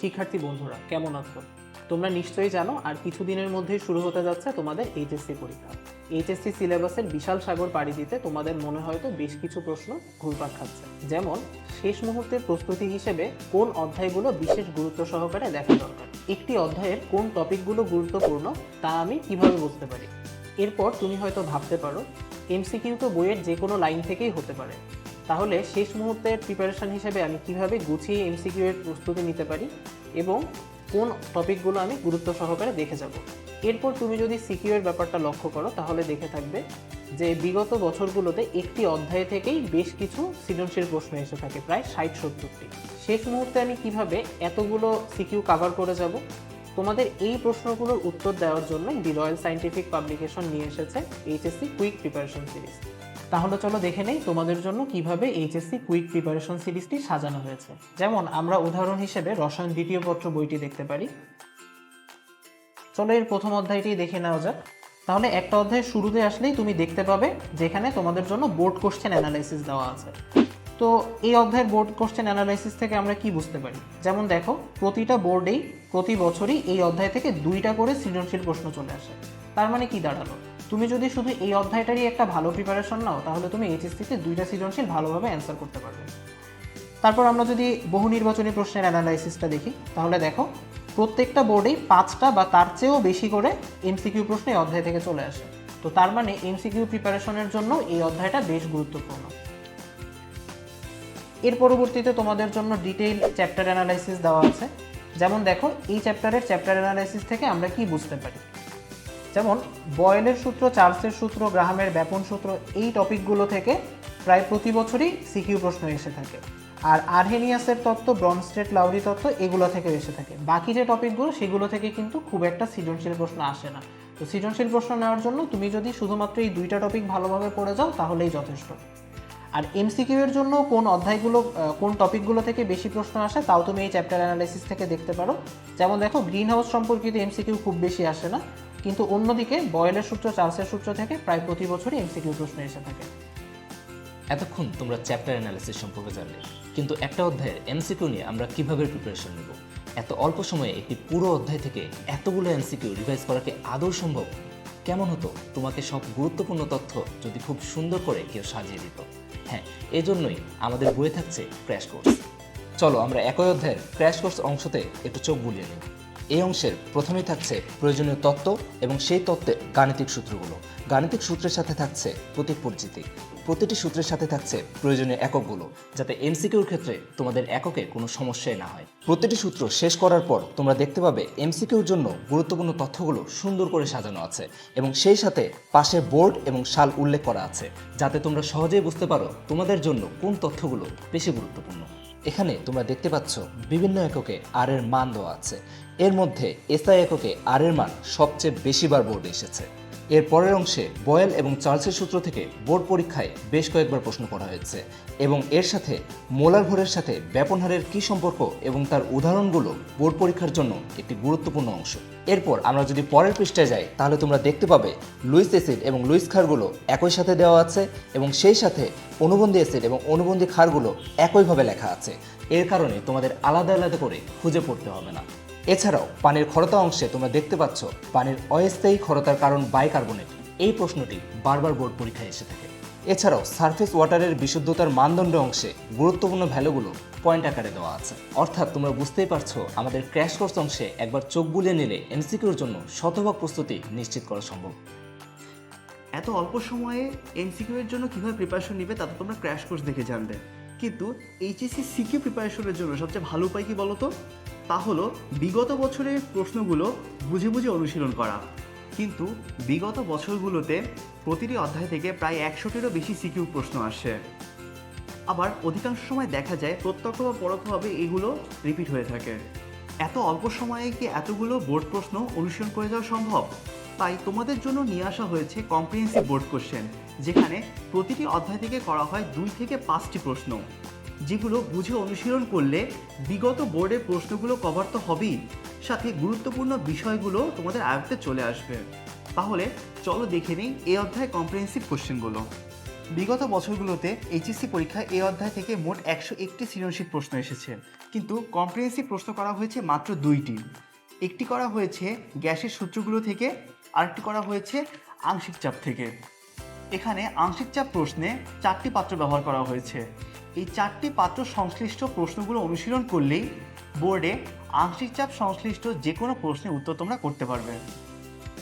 শিক্ষার্থী বন্ধুরা, কেমন আছো? তোমরা নিশ্চয়ই জানো, আর কিছুদিনের মধ্যেই শুরু হতে যাচ্ছে তোমাদের এইচএসসি পরীক্ষা। এইচএসসি সিলেবাসের বিশাল সাগর পাড়ি দিতে তোমাদের মনে হয়তো বেশ কিছু প্রশ্ন ঘুরপাক খাচ্ছে। যেমন, শেষ মুহূর্তের প্রস্তুতি হিসেবে কোন অধ্যায়গুলো বিশেষ গুরুত্ব সহকারে দেখা দরকার? একটি অধ্যায়ের কোন টপিকগুলো গুরুত্বপূর্ণ তা আমি কীভাবে বুঝতে পারি? এরপর তুমি হয়তো ভাবতে পারো এমসিকিউ তো বইয়ের যে কোনো লাইন থেকেই হতে পারে। তাহলে শেষ মুহূর্তের প্রিপারেশন হিসেবে আমি কীভাবে গুছিয়ে এমসিকিউ এর প্রস্তুতি নিতে পারি এবং কোন টপিকগুলো আমি গুরুত্ব সহকারে দেখে যাব? এরপর তুমি যদি সিকিউ এর ব্যাপারটা লক্ষ্য করো, তাহলে দেখে থাকবে যে বিগত বছরগুলোতে একটি অধ্যায় থেকেই বেশ কিছু সৃজনশীল প্রশ্ন এসে থাকে, প্রায় ষাট, সত্তরটি। শেষ মুহূর্তে আমি কীভাবে এতগুলো সিকিউ কাভার করে যাব? তোমাদের এই প্রশ্নগুলোর উত্তর দেওয়ার জন্য দি রয়্যাল সায়েন্টিফিক পাবলিকেশন নিয়ে এসেছে এইচএসসি কুইক প্রিপারেশন সিরিজ তাহলে চলো দেখে নেই তোমাদের জন্য কীভাবে এইচএসসি কুইক প্রিপারেশন সিরিজটি সাজানো হয়েছে। যেমন আমরা উদাহরণ হিসেবে রসায়ন দ্বিতীয় পত্র বইটি দেখতে পারি। চলো এর প্রথম অধ্যায়টি দেখে নেওয়া যাক। তাহলে একটা অধ্যায় শুরুতে আসলেই তুমি দেখতে পাবে যেখানে তোমাদের জন্য বোর্ড কোশ্চেন অ্যানালাইসিস দেওয়া আছে। তো এই অধ্যায়ের বোর্ড কোশ্চেন অ্যানালাইসিস থেকে আমরা কি বুঝতে পারি? যেমন দেখো, প্রতিটা বোর্ডেই প্রতি বছরই এই অধ্যায় থেকে দুইটা করে সৃজনশীল প্রশ্ন চলে আসে। তার মানে কি দাঁড়াল? তুমি যদি শুধু এই অধ্যায়টারই একটা ভালো প্রিপারেশন নাও, তাহলে তুমি এইচএসসিতে দুইটা সৃজনশীল ভালোভাবে অ্যান্সার করতে পারবে। তারপর আমরা যদি বহু নির্বাচনী প্রশ্নের অ্যানালাইসিসটা দেখি, তাহলে দেখো, প্রত্যেকটা বোর্ডেই পাঁচটা বা তার চেয়েও বেশি করে এমসিকিউ প্রশ্ন এই অধ্যায় থেকে চলে আসে। তো তার মানে এমসিকিউ প্রিপারেশনের জন্য এই অধ্যায়টা বেশ গুরুত্বপূর্ণ। এর পরবর্তীতে তোমাদের জন্য ডিটেইল চ্যাপ্টার অ্যানালাইসিস দেওয়া আছে। যেমন দেখো, এই চ্যাপ্টারের চ্যাপ্টার অ্যানালাইসিস থেকে আমরা কি বুঝতে পারি? যেমন, বয়েলের সূত্র, চার্লসের সূত্র, গ্রাহামের ব্যাপন সূত্র, এই টপিকগুলো থেকে প্রায় প্রতি বছরই সিকিউ প্রশ্ন এসে থাকে। আর আরহেনিয়াসের তত্ত্ব ব্রনস্টেট লাউরি তত্ত্ব, এগুলো থেকে এসে থাকে। বাকি যে টপিকগুলো, সেগুলো থেকে কিন্তু খুব একটা সৃজনশীল প্রশ্ন আসে না। তো সৃজনশীল প্রশ্ন নেওয়ার জন্য তুমি যদি শুধুমাত্র এই দুইটা টপিক ভালোভাবে পড়ে যাও, তাহলেই যথেষ্ট। আর এমসিকিউ এর জন্য কোন অধ্যায়গুলো কোন টপিকগুলো থেকে বেশি প্রশ্ন আসে, তাও তুমি এই চ্যাপ্টার অ্যানালাইসিস থেকে দেখতে পারো। যেমন দেখো গ্রিন হাউস সম্পর্কিত এমসিকিউ খুব বেশি আসে না। কিন্তু অন্যদিকে বয়েলের সূত্র, চার্লসের সূত্র থেকে প্রায় প্রতি বছরই এমসিকিউ প্রশ্ন এসে থাকে। এতক্ষণ তোমরা চ্যাপ্টার অ্যানালিসিস সম্পর্কে জানলে, কিন্তু একটা অধ্যায়ের এমসিকিউ নিয়ে আমরা কীভাবে প্রিপারেশন নেব? এত অল্প সময়ে একটি পুরো অধ্যায় থেকে এতগুলো এমসিকিউ রিভাইজ করা কি আদৌ সম্ভব? কেমন হতো? তোমাকে সব গুরুত্বপূর্ণ তথ্য যদি খুব সুন্দর করে কেউ সাজিয়ে দিত। হ্যাঁ এজন্যই আমাদের বইয়ে থাকছে ক্র্যাশ কোর্স চলো আমরা একই অধ্যায়ের ক্র্যাশ কোর্স অংশতে একটু চোখ বুলিয়ে নিই। এই অংশের প্রথমেই থাকছে প্রয়োজনীয় তত্ত্ব এবং সেই তত্ত্বের গাণিতিক সূত্রগুলো। গাণিতিক সূত্রের সাথে থাকছে প্রতীক পরিচিতি। প্রতিটি সূত্রের সাথে থাকছে প্রয়োজনীয় এককগুলো, যাতে এমসিকিউর ক্ষেত্রে তোমাদের এককে কোনো সমস্যাই না হয়। প্রতিটি সূত্র শেষ করার পর তোমরা দেখতে পাবে এমসিকিউর জন্য গুরুত্বপূর্ণ তথ্যগুলো সুন্দর করে সাজানো আছে এবং সেই সাথে পাশে বোর্ড এবং সাল উল্লেখ করা আছে, যাতে তোমরা সহজেই বুঝতে পারো তোমাদের জন্য কোন তথ্যগুলো বেশি গুরুত্বপূর্ণ। এখানে তোমরা দেখতে পাচ্ছ বিভিন্ন এককে আর এর মান দেওয়া আছে। এর মধ্যে এসআই এককে আর এর মান সবচেয়ে বেশিবার বোর্ডে এসেছে। এর পরের অংশে বয়েল এবং চার্লসের সূত্র থেকে বোর্ড পরীক্ষায় বেশ কয়েকবার প্রশ্ন করা হয়েছে, এবং এর সাথে মোলার ভরের সাথে ব্যাপন হারের কী সম্পর্ক এবং তার উদাহরণগুলো বোর্ড পরীক্ষার জন্য একটি গুরুত্বপূর্ণ অংশ। এরপর আমরা যদি পরের পৃষ্ঠায় যাই, তাহলে তোমরা দেখতে পাবে লুইস এসিড এবং লুইস খারগুলো একই সাথে দেওয়া আছে, এবং সেই সাথে অনুবন্ধী এসিড এবং অনুবন্ধী খারগুলো একইভাবে লেখা আছে। এর কারণে তোমাদের আলাদা আলাদা করে খুঁজে পড়তে হবে না। এছাড়াও পানির ক্ষরতা অংশে তোমরা দেখতে পাচ্ছ পানির অস্থায়ী ক্ষরতার কারণ বাইকার্বনেট। এই প্রশ্নটি বারবার বোর্ড পরীক্ষায় এসে থাকে। এছাড়াও সারফেস ওয়াটারের বিশুদ্ধতার মানদণ্ড অংশে গুরুত্বপূর্ণ ভ্যালুগুলো পয়েন্ট আকারে দেওয়া আছে। অর্থাৎ তোমরা বুঝতেই পারছ, আমাদের ক্র্যাশ কোর্স অংশে একবার চোখ বুলিয়ে নিলে এমসিকিউর জন্য শতভাগ প্রস্তুতি নিশ্চিত করা সম্ভব। এত অল্প সময়ে এমসিকিউ এর জন্য কীভাবে প্রিপারেশন নিবে তা তো তোমরা ক্র্যাশ কোর্স দেখে জানবে। কিন্তু এইচএসসি সিকিউ প্রিপারেশনের জন্য সবচেয়ে ভালো উপায় কি বলো তো? তা হলো বিগত বছরের প্রশ্নগুলো বুঝে বুঝে অনুশীলন করা। কিন্তু বিগত বছরগুলোতে প্রতিটি অধ্যায় থেকে প্রায় একশোটিরও বেশি সিকিউ প্রশ্ন আসে। আবার অধিকাংশ সময় দেখা যায় প্রত্যক্ষ বা পরোক্ষভাবে এগুলো রিপিট হয়ে থাকে। এত অল্প সময়ে কি এতগুলো বোর্ড প্রশ্ন অনুশীলন করে যাওয়া সম্ভব? তাই তোমাদের জন্য নিয়ে আসা হয়েছে কম্প্রিহেন্সিভ বোর্ড কোশ্চেন যেখানে প্রতিটি অধ্যায় থেকে করা হয় দুই থেকে পাঁচটি প্রশ্ন। যেগুলো বুঝে অনুশীলন করলে বিগত বোর্ডের প্রশ্নগুলো কভার তো হবেই। সাথে গুরুত্বপূর্ণ বিষয়গুলো তোমাদের আয়ত্তে চলে আসবে। তাহলে চলো দেখে নিই এই অধ্যায় কম্প্রিহেন্সিভ কোশ্চেনগুলো বিগত বছরগুলোতে এইচএসসি পরীক্ষায় এই অধ্যায় থেকে মোট একশো একটি সৃজনশীল প্রশ্ন এসেছে। কিন্তু কম্প্রিহেন্সিভ প্রশ্ন করা হয়েছে মাত্র দুইটি। একটি করা হয়েছে গ্যাসের সূত্রগুলো থেকে, আরেকটি করা হয়েছে আংশিক চাপ থেকে। এখানে আংশিক চাপ প্রশ্নে চারটি পাত্র ব্যবহার করা হয়েছে। এই চারটি পাত্র সংশ্লিষ্ট প্রশ্নগুলো অনুশীলন করলেই বোর্ডে আংশিক চাপ সংশ্লিষ্ট যে কোনো প্রশ্নের উত্তর তোমরা করতে পারবে।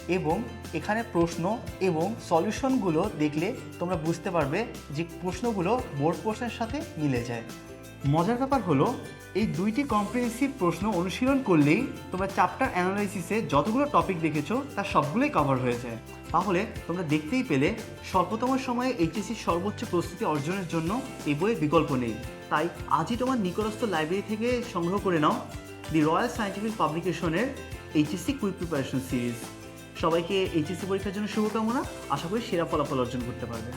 এবং এখানে প্রশ্ন এবং সলিউশনগুলো দেখলে তোমরা বুঝতে পারবে যে প্রশ্নগুলো বোর্ড প্রশ্নের সাথে মিলে যায়। মজার ব্যাপার হলো, এই দুইটি কম্প্রিহেন্সিভ প্রশ্ন অনুশীলন করলেই তোমরা চ্যাপ্টার অ্যানালাইসিসে যতগুলো টপিক দেখেছ, তার সবগুলোই কভার হয়ে যায়। তাহলে তোমরা দেখতেই পেলে স্বল্পতম সময়ে এইচএসসির সর্বোচ্চ প্রস্তুতি অর্জনের জন্য এই বইয়ের বিকল্প নেই। তাই আজই তোমার নিকটস্থ লাইব্রেরি থেকে সংগ্রহ করে নাও দি রয়্যাল সায়েন্টিফিক পাবলিকেশনের এইচএসসি কুইক প্রিপারেশন সিরিজ সবাইকে এইচএসসি পরীক্ষার জন্য শুভকামনা। আশা করি সেরা ফলাফল অর্জন করতে পারবে।